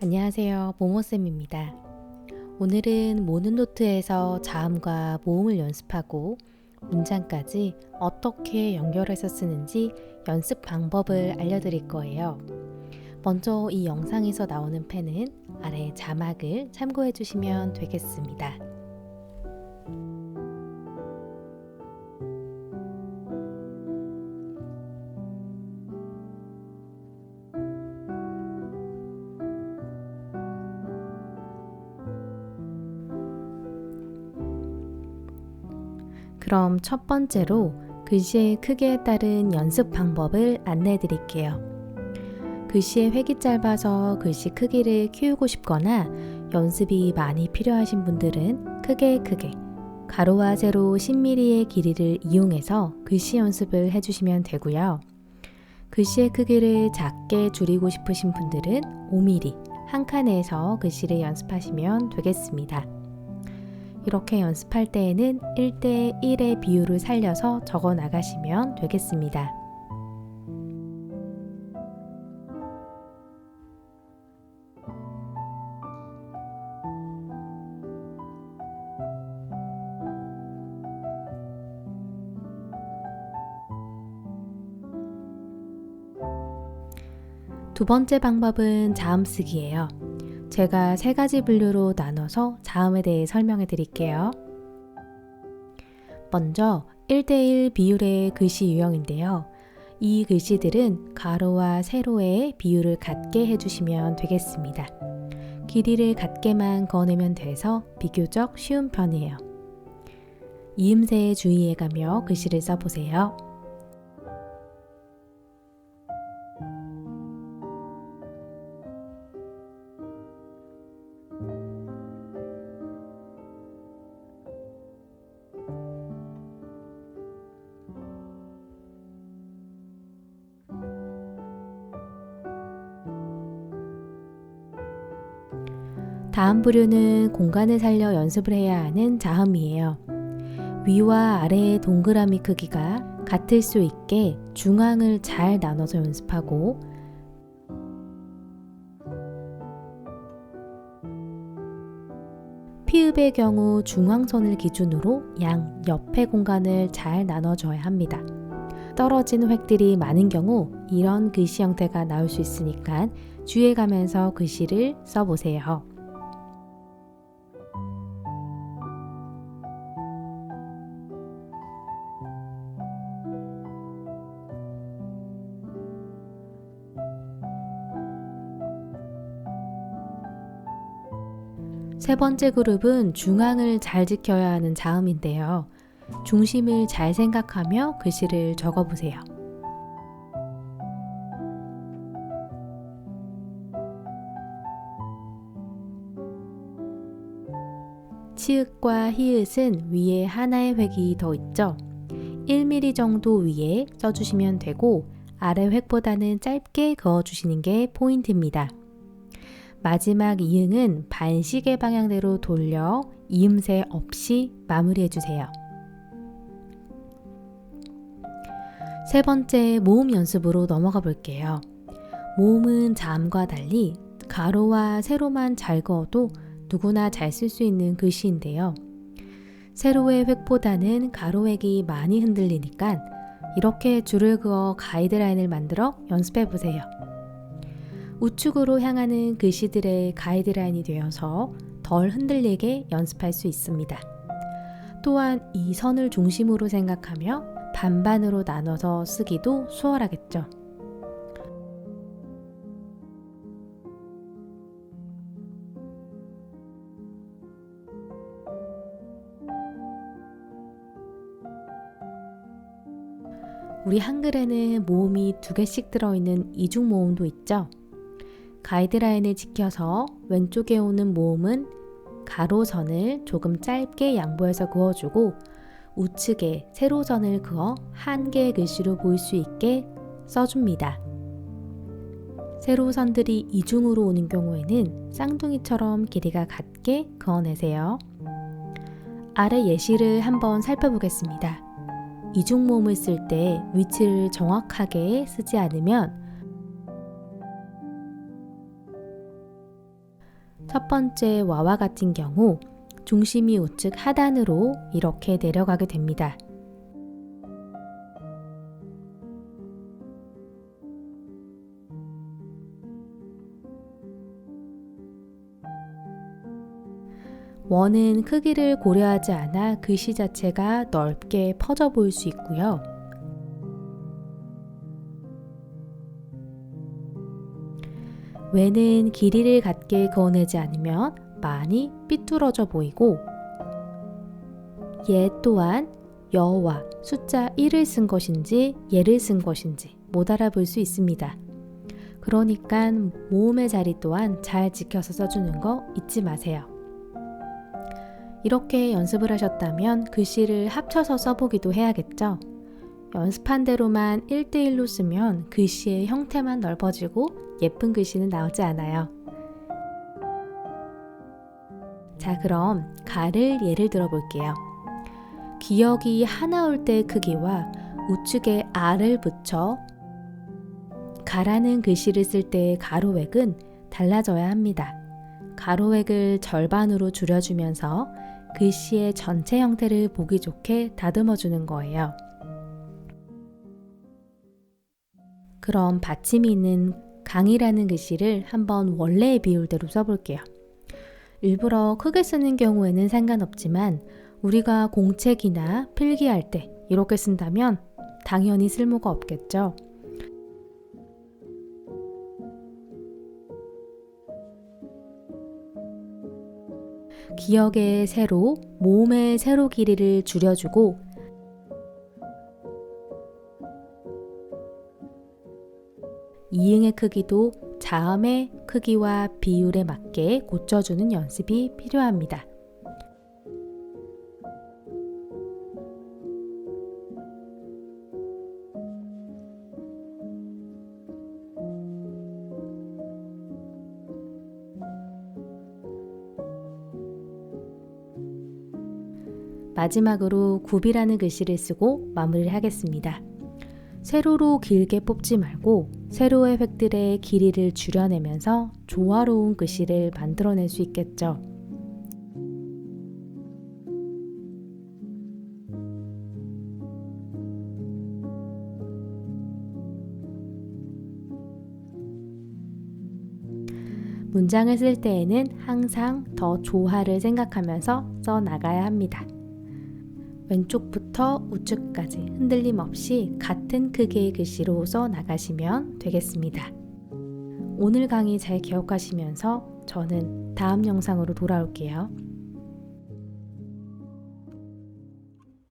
안녕하세요. 모모쌤입니다. 오늘은 모는 노트에서 자음과 모음을 연습하고 문장까지 어떻게 연결해서 쓰는지 연습 방법을 알려드릴 거예요. 먼저 이 영상에서 나오는 펜은 아래 자막을 참고해 주시면 되겠습니다. 그럼 첫 번째로 글씨의 크기에 따른 연습 방법을 안내해 드릴게요. 글씨의 획이 짧아서 글씨 크기를 키우고 싶거나 연습이 많이 필요하신 분들은 크게 크게 가로와 세로 10mm의 길이를 이용해서 글씨 연습을 해주시면 되고요. 글씨의 크기를 작게 줄이고 싶으신 분들은 5mm 한 칸에서 글씨를 연습하시면 되겠습니다. 이렇게 연습할 때에는 1대 1의 비율을 살려서 적어 나가시면 되겠습니다. 두 번째 방법은 자음 쓰기예요. 제가 세 가지 분류로 나눠서 자음에 대해 설명해 드릴게요. 먼저 1대1 비율의 글씨 유형인데요. 이 글씨들은 가로와 세로의 비율을 같게 해주시면 되겠습니다. 길이를 같게만 거내면 돼서 비교적 쉬운 편이에요. 이음새에 주의해 가며 글씨를 써보세요. 다음 부류는 공간을 살려 연습을 해야 하는 자음이에요. 위와 아래의 동그라미 크기가 같을 수 있게 중앙을 잘 나눠서 연습하고 피읍의 경우 중앙선을 기준으로 양 옆의 공간을 잘 나눠줘야 합니다. 떨어진 획들이 많은 경우 이런 글씨 형태가 나올 수 있으니까 주의해가면서 글씨를 써보세요. 세 번째 그룹은 중앙을 잘 지켜야 하는 자음인데요. 중심을 잘 생각하며 글씨를 적어보세요. 치읓과 히읗은 위에 하나의 획이 더 있죠. 1mm 정도 위에 써주시면 되고 아래 획보다는 짧게 그어주시는 게 포인트입니다. 마지막 이응은 반시계 방향대로 돌려 이음새 없이 마무리해 주세요. 세 번째 모음 연습으로 넘어가 볼게요. 모음은 자음과 달리 가로와 세로만 잘 그어도 누구나 잘 쓸 수 있는 글씨인데요. 세로의 획보다는 가로획이 많이 흔들리니까 이렇게 줄을 그어 가이드라인을 만들어 연습해 보세요. 우측으로 향하는 글씨들의 가이드라인이 되어서 덜 흔들리게 연습할 수 있습니다. 또한 이 선을 중심으로 생각하며 반반으로 나눠서 쓰기도 수월하겠죠. 우리 한글에는 모음이 두 개씩 들어있는 이중 모음도 있죠. 가이드라인을 지켜서 왼쪽에 오는 모음은 가로선을 조금 짧게 양보해서 그어주고 우측에 세로선을 그어 한 개의 글씨로 보일 수 있게 써줍니다. 세로선들이 이중으로 오는 경우에는 쌍둥이처럼 길이가 같게 그어내세요. 아래 예시를 한번 살펴보겠습니다. 이중 모음을 쓸 때 위치를 정확하게 쓰지 않으면 첫 번째 와와 같은 경우 중심이 우측 하단으로 이렇게 내려가게 됩니다. 원은 크기를 고려하지 않아 글씨 자체가 넓게 퍼져 보일 수 있고요. 외는 길이를 갖게 그어내지 않으면 많이 삐뚤어져 보이고 얘 또한 여와 숫자 1을 쓴 것인지 예를 쓴 것인지 못 알아볼 수 있습니다. 그러니까 모음의 자리 또한 잘 지켜서 써주는 거 잊지 마세요. 이렇게 연습을 하셨다면 글씨를 합쳐서 써보기도 해야겠죠. 연습한 대로만 1대1로 쓰면 글씨의 형태만 넓어지고 예쁜 글씨는 나오지 않아요. 자, 그럼 가를 예를 들어 볼게요. 기억이 하나 올 때 크기와 우측에 R을 붙여 가라는 글씨를 쓸 때의 가로획은 달라져야 합니다. 가로획을 절반으로 줄여주면서 글씨의 전체 형태를 보기 좋게 다듬어 주는 거예요. 그럼 받침이 있는 강이라는 글씨를 한번 원래의 비율대로 써볼게요. 일부러 크게 쓰는 경우에는 상관없지만 우리가 공책이나 필기할 때 이렇게 쓴다면 당연히 쓸모가 없겠죠. 기억의 세로, 모음의 세로 길이를 줄여주고 이응의 크기도 자음의 크기와 비율에 맞게 고쳐주는 연습이 필요합니다. 마지막으로 굽이라는 글씨를 쓰고 마무리를 하겠습니다. 세로로 길게 뽑지 말고 세로의 획들의 길이를 줄여내면서 조화로운 글씨를 만들어낼 수 있겠죠. 문장을 쓸 때에는 항상 더 조화를 생각하면서 써 나가야 합니다. 왼쪽부터 우측까지 흔들림 없이 같은 크기의 글씨로 써 나가시면 되겠습니다. 오늘 강의 잘 기억하시면서 저는 다음 영상으로 돌아올게요.